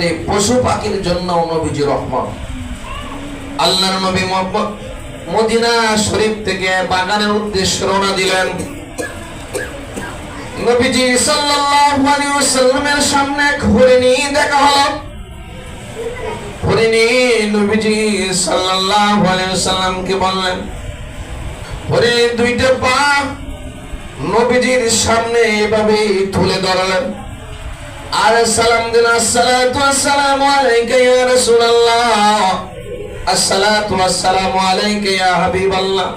মধ্যে পশু পাখির জন্য নবীজি রহমত আল্লাহর নবী মদিনা শরীফ থেকে বাগানের উদ্দেশ্যে রওনা দিলেন। নবীজি সাল্লাল্লাহু আলাইহি ওয়াসাল্লামের সামনে দেখা হলো। নবীজি সাল্লাল্লাহু আলাইহি ওয়াসাল্লামকে বললেন দুইটা পা নবীজির সামনে এভাবে তুলে ধরলেন। আসসালামু আলাইকা ইয়া রাসূলুল্লাহ। আসসালাতু আসসালামু আলাইকা ইয়া হাবিবাল্লাহ।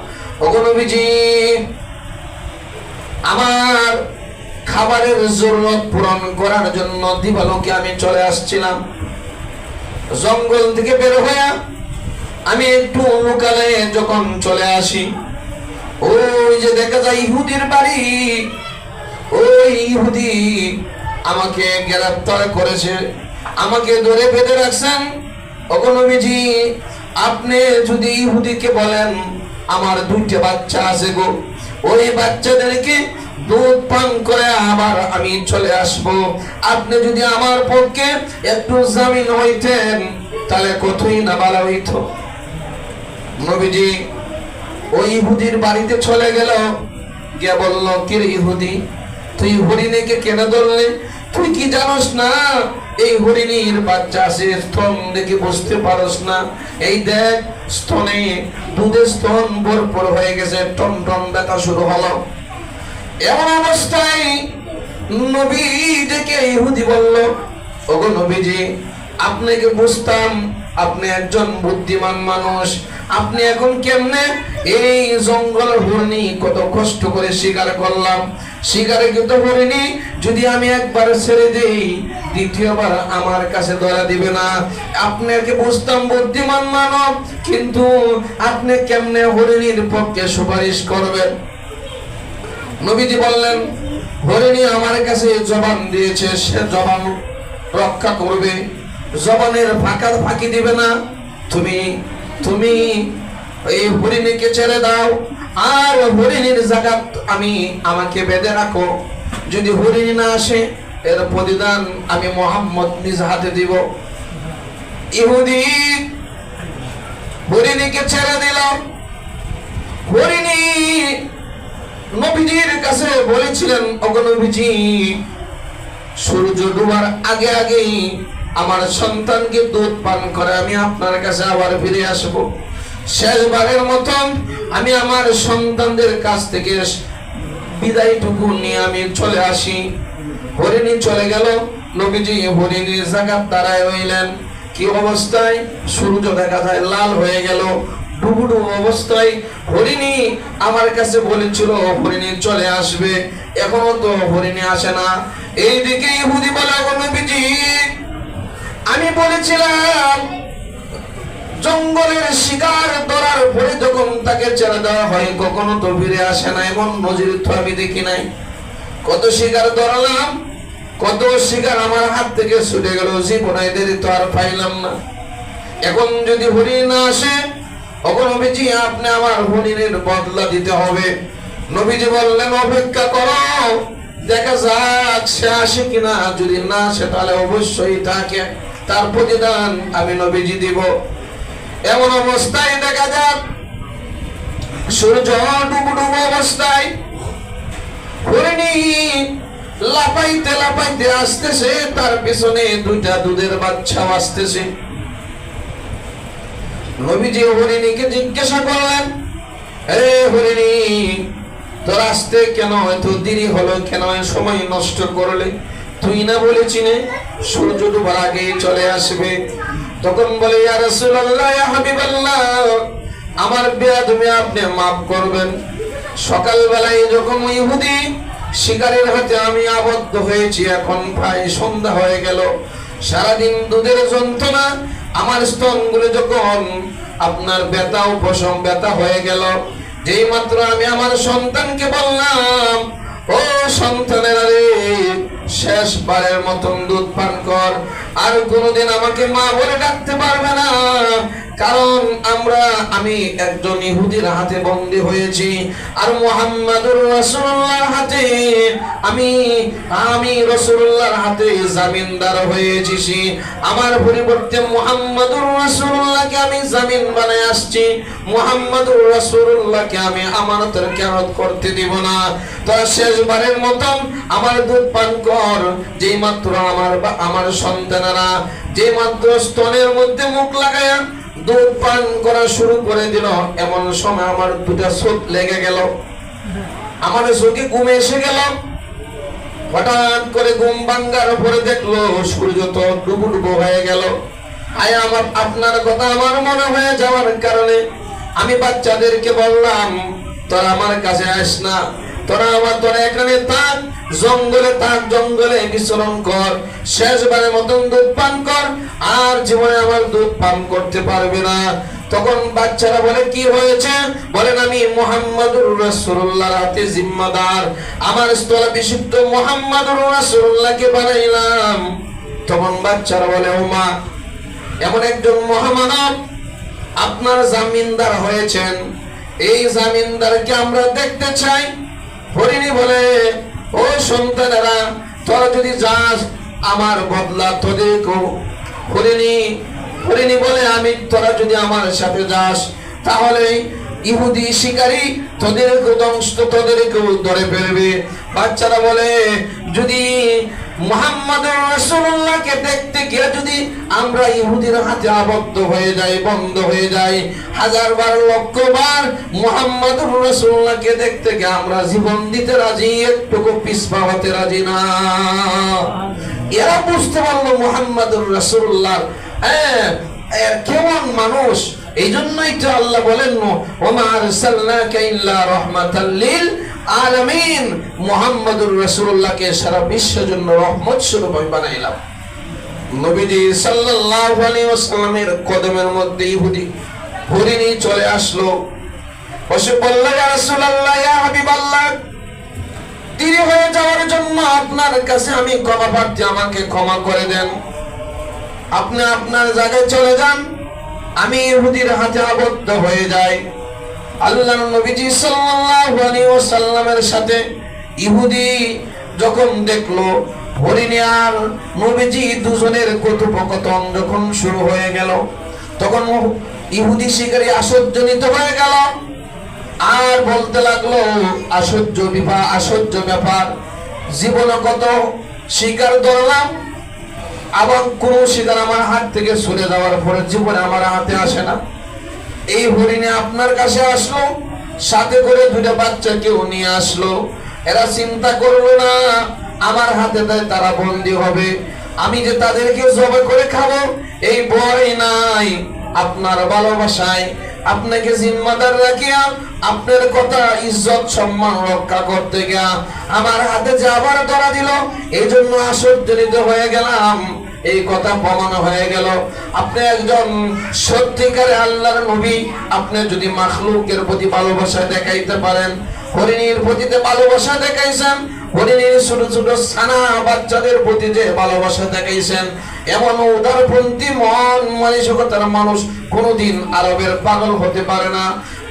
ওগো নবীজি, আমার খাবারের জরুরত পূরণ করার জন্য দিবালোকে আমি চলে আসছিলাম। জঙ্গল থেকে বের হয়ে আমি একটু লোকালে যখন চলে আসি, ওই যে দেখা যায় ইহুদির বাড়ি, ওই ইহুদি আমাকে গ্রেফতার করেছে। আমাকে ধরে বেঁধে রাখছেন। অগনবীজি আপনি যদি ইহুদিকে বলেন, আমার দুইটা বাচ্চা আছে গো। ওই বাচ্চাদেরকে দুধ পান করে আবার আমি চলে আসব। আপনি যদি আমার পক্ষে একটু জামিন হইতেন, তাহলে কতই না ভালো হইতো? নবীজি ওই ইহুদির বাড়িতে চলে গেল। গিয়ে বলল কে ইহুদি, তুই হরিণীকে কেনে ধরলে? তুই কি জানোস না? এই হরিণীর বাচ্চা আছে, স্তন দেখে বুঝতে পারস না। এই দেখ, স্তনে দুধের স্তন ভরপুর হয়ে গেছে, টন টন ব্যথা শুরু হলো। এমন অবস্থায় নবী ডেকে ইহুদি বলল, ওগো নবীজি, আপনাকে বুঝতাম, আপনি একজন বুদ্ধিমান মানুষ আপনি এখন কেমনে? এই জঙ্গল হরিণী কত কষ্ট করে শিকার করলাম। শিকারে কিন্তু হরিণী? যদি আমি একবার ছেড়ে দেই, দ্বিতীয়বার আমার কাছে ধরা দিবে না। আপনাকে বুঝতাম, বুদ্ধিমান মানব। কিন্তু আপনি কেমনে হরিণীর পক্ষে সুপারিশ করবেন? নবীজি বললেন, হরিণী আমার কাছে জবান দিয়েছে, সে জবান রক্ষা করবে। জবানের ফাঁকা ফাঁকি দিবে না। তুমি তুমি এই হরিণীকে ছেড়ে দাও। আর হরিণীর জায়গা আমি, আমাকে বেঁধে রাখো। যদি হরিণী না আসে, এর প্রতিদান আমি মোহাম্মদ নিজ হাতে দিব। ইহুদি, হরিণীকে ছেড়ে দিল হরিণী নবীজির কাছে বলেছিলেন অগনবীজি সূর্য ডুবার আগে আগেই আমার সন্তানকে দুধ পান করে, আমি আপনার কাছে আবার ফিরে আসব। শেষবারের মতন আমি আমার সন্তানদের কাছ থেকে বিদায়টুকু নিয়ে আমি চলে আসি। হরিণী চলে গেল। নবীজি হরিণীর জায়গার দাঁড়ায় রইলেন। কি অবস্থায়? সূর্য দেখা যায় লাল হয়ে গেল। ডুবুডু অবস্থায় হরিণী আমার কাছে বলেছিল, হরিণী চলে আসবে। এখনও তো হরিণী আসে না। এইদিকে ইহুদি বলে, "ওগো নবীজি আমি বলেছিলাম, জঙ্গলের শিকার ধরার পরে যখন তাকে ছেড়ে দেওয়া হয়, কখনো তো ফিরে আসে না, এমন নজির তো আমি দেখি নাই। কত শিকার ধরালাম, কত শিকার আমার হাত থেকে ছুটে গেল তো আর পাইলাম না। এখন যদি হরিণ আসে, তখন আপনি আমার হরিণের বদলা দিতে হবে। নবীজি বললেন, অপেক্ষা করো, দেখা যাক সে আসে কিনা। যদি না আসে, তাহলে অবশ্যই তাকে তার প্রতিদান আমি নবীজি দিব। এমন অবস্থায় দেখা যাক, সূর্য ডুবু ডুবু অবস্থায় হরিণী লাপাইতে লাপাইতে আসতেছে, তার পিছনে দুইটা দুধের আসতেছে। নবীজি হরিণীকে জিজ্ঞাসা করলেন হে হরিণী, তোর আসতে কেন এত দেরি হলো? কেন সময় নষ্ট করলে? তুই না বলেছিনে সূর্য ডুবার আগে চলে আসবে। তখন বলে, ইয়া আমার বেয়াদবি আপনি মাফ করবেন। সকালবেলায় যখন ইহুদি শিকারের হাতে আমি আবদ্ধ হয়েছি, এখন প্রায় সন্ধ্যা হয়ে গেল। সারাদিন দুধের যন্ত্রণা, আমার স্তনগুলো যখন আপনার ব্যথা, উপশম ব্যথা হয়ে গেল যেই মাত্র আমি আমার সন্তানকে বললাম, ও সন্তানের রে শেষবারের মতন দুধ পান কর। আর কোনোদিন আমাকে মা বলে ডাকতে পারবে না। কারণ আমরা, আমি একজন ইহুদির হাতে বন্দী হয়েছি, আর মোহাম্মদুর রাসূলুল্লাহর হাতে, আমি আমি রাসূলুল্লাহর হাতে জামিনদার হয়েছি আমার পরিবর্তে মোহাম্মদুর রাসূলুল্লাহকে আমি জামিন বানায় আসছি, মোহাম্মদুর রাসূলুল্লাহকে আমি আমানতের খেয়ানত করতে দিব না। তোরা শেষবারের মতন আমার দুধ পান কর যেই মাত্র আমার আমার সন্তানেরা যে মাত্র স্তনের মধ্যে মুখ লাগায়া দুধ পান করা শুরু করে দিল। এমন সময় আমার দুটা চোখ লেগে গেল। আমার চোখে ঘুম এসে গেল। হঠাৎ করে ঘুম ভাঙ্গার উপরে দেখল, সূর্য তো ডুবু ডুবু হয়ে গেল। আয় আমার, আপনার কথা আমার মনে হয়ে যাওয়ার কারণে আমি বাচ্চাদেরকে বললাম, তোরা আমার কাছে আস না। তোরা আমার তোরা এখানে থাক, জঙ্গলে থাক, জঙ্গলে বিচরণ কর, শেষবারের মতন দুধ পান কর, আর জীবনে আমার দুধ পান করতে পারবে না। তখন বাচ্চারা বলে, কি হয়েছে? বলেন, আমি মোহাম্মদুর রাসূলুল্লাহর হাতে জিম্মাদার। আমার স্থল বিশুদ্ধ মোহাম্মদুর রাসূলুল্লাহকে বানাইলাম। তখন বাচ্চারা বলে ওমা এমন একজন মহামানব আপনার জামিনদার হয়েছেন। এই জামিনদারকে আমরা দেখতে চাই হরিণী বলে, ও সন্তানেরা তোরা যদি যাস, আমার বদলা তোদের হরিণী হরিণী বলে, আমি, তোরা যদি আমার সাথে যাস, তাহলে ইহুদি শিকারী তোদেরকে ধ্বংস তোদেরকেও ধরে ফেলবে। বাচ্চারা বলে, যদি মোহাম্মদ রাসূলুল্লাহকে দেখতে গিয়ে যদি আমরা ইহুদির হাতে আবদ্ধ হয়ে যাই, বন্ধ হয়ে যাই হাজার বার লক্ষ বার মোহাম্মদ রাসূলুল্লাহকে দেখতে গিয়ে আমরা জীবন দিতে রাজি, একটুকু পিছপা হতে রাজি না। এরা বুঝতে পারল মোহাম্মদুর রাসূলুল্লাহ। হ্যাঁ কেমন মানুষ? এই জন্যই তো আল্লাহ বলেন, ওমা আরসালনাকা ইল্লা রাহমাতাল লিল আলামিন মুহাম্মদুর রাসূলুল্লাহকে সারা বিশ্বের জন্য রহমত স্বরূপ আমি বানাইলাম। নবীজি সাল্লাল্লাহু আলাইহি ওয়াসাল্লামের কদমের মধ্যে ইহুদি হরিণী চলে আসলো। বসে বলল, ইয়া রাসূলুল্লাহ, ইয়া হাবিবাল্লাহ, দেরি হয়ে যাওয়ার জন্য আপনার কাছে আমি ক্ষমা প্রার্থী, আমাকে ক্ষমা করে দেন। আপনি আপনার জায়গায় চলে যান, আমি ইহুদির হাতে আবদ্ধ হয়ে যাই। আল্লাহ নবীজি সাল্লাল্লাহু আলাইহি ওয়াসাল্লামের সাথে ইহুদি যখন দেখল হরিণী আর নবীজি দুজনের কথোপকথন যখন শুরু হয়ে গেল, তখন ইহুদি শিকারী আশ্চর্যজনিত হয়ে গেল। আর বলতে লাগল, আশ্চর্য বিভা, আশ্চর্য ব্যাপার, জীবনে কত শিকার ধরলাম? আবার কোন শিকার আমার হাত থেকে সরে যাওয়ার পরে জীবনে আমার হাতে আসে না। এই হরিণে আপনার কাছে আসলো, সাথে করে দুটা বাচ্চাকেও নিয়ে আসলো। এরা চিন্তা করল না, আমার হাতে তারা বন্দি হবে। আমি যে তাদেরকে জবে করে খাব, এই ভয় নাই। আপনার ভালোবাসায় আপনাকে জিম্মাদার রাখিয়া আপনার কথা ইজ্জত সম্মান রক্ষা করতে গিয়া আমার হাতে যে আবার ধরা দিল এই জন্য আশ্চর্যজনিত হয়ে গেলাম। এই কথা প্রমাণ হয়ে গেল। আপনি একজন সত্যিকারে আল্লাহর নবী, আপনি যদি মাখলুকের প্রতি ভালোবাসা দেখাইতে পারেন, হরিণীর প্রতিতে ভালোবাসা দেখাইছেন, হরিণীর ছোট ছোট সানা বাচ্চাদের প্রতি যে ভালোবাসা দেখাইছেন, এমন উদারপন্থী মন মানসিকতার মানুষ কোনোদিন আরবের পাগল হতে পারে না।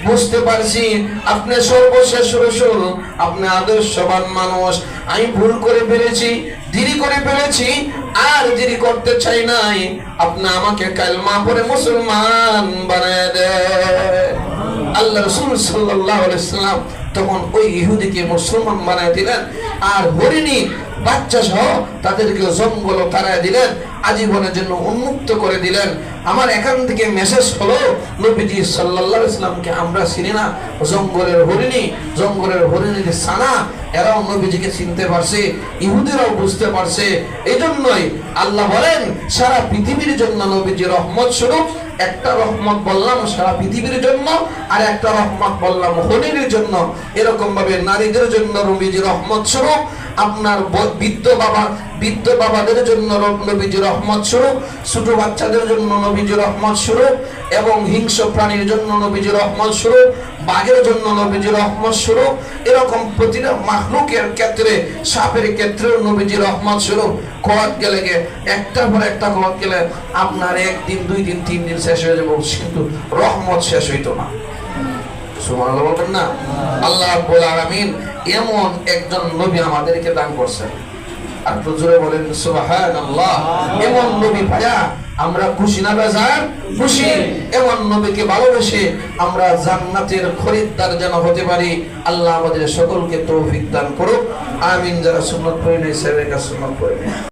বুঝতে পারছি, আপনি সর্বশেষ রসুল, আপনি আদর্শবান মানুষ। আমি ভুল করে ফেলেছি, দেরি করে ফেলেছি, আর দেরি করতে চাই নাই। আপনি আমাকে কালমা পরে মুসলমান বানায় দে আল্লাহ রসুল সাল্লাহ সাল্লাম তখন ওই ইহুদিকে মুসলমান বানায় দিলেন। আর হরিণী বাচ্চা সহ তাদেরকে জঙ্গল তারায় দিলেন, আজীবনের জন্য উন্মুক্ত করে দিলেন। আমার এখান থেকে মেসেজ হলো, নবীজি সাল্লাল্লাহু আলাইহি সাল্লামকে আমরা চিনি না, জঙ্গলের হরিণী, জঙ্গলের হরিণীর সানা এরাও নবীজিকে চিনতে পারছে, ইহুদিরাও বুঝতে পারছে। এই জন্যই আল্লাহ বলেন, সারা পৃথিবীর জন্য নবীজি রহমত স্বরূপ একটা রহমত বললাম সারা পৃথিবীর জন্য আর একটা রহমত বললাম হরিণীর জন্য। এরকম ভাবে নারীদের জন্য নবীজি রহমত স্বরূপ, আপনার বৃদ্ধ বাবা, বৃদ্ধ বাবাদের জন্য নবীজি রহমত স্বরূপ, ছোট বাচ্চাদের জন্য নবীজি রহমত স্বরূপ এবং হিংস্র প্রাণীর জন্য নবীজি রহমত স্বরূপ, বাঘের জন্য নবীজি রহমত স্বরূপ, এরকম প্রতিটা মাহলুকের ক্ষেত্রে, সাপের ক্ষেত্রেও নবীজি রহমত স্বরূপ। খোয়াত গেলে গে, একটার পর একটা একটা খবর গেলে আপনার একদিন, দুই দিন, তিন দিন শেষ হয়ে যাব কিন্তু রহমত শেষ হইতো না। বলবেন না? আল্লাহ এমন একজন নবী আমাদেরকে দান করছেন। আর এমন নবী পায়া আমরা খুশি না বেজার? খুশি। এমন নবীকে ভালোবেসে আমরা জান্নাতের খরিদ্দার যেন হতে পারি। আল্লাহ আমাদের সকলকে তৌফিক দান করুক। আমিন, যারা সুন্নত পড়ে নেই সেবেকা সুন্নত নেই।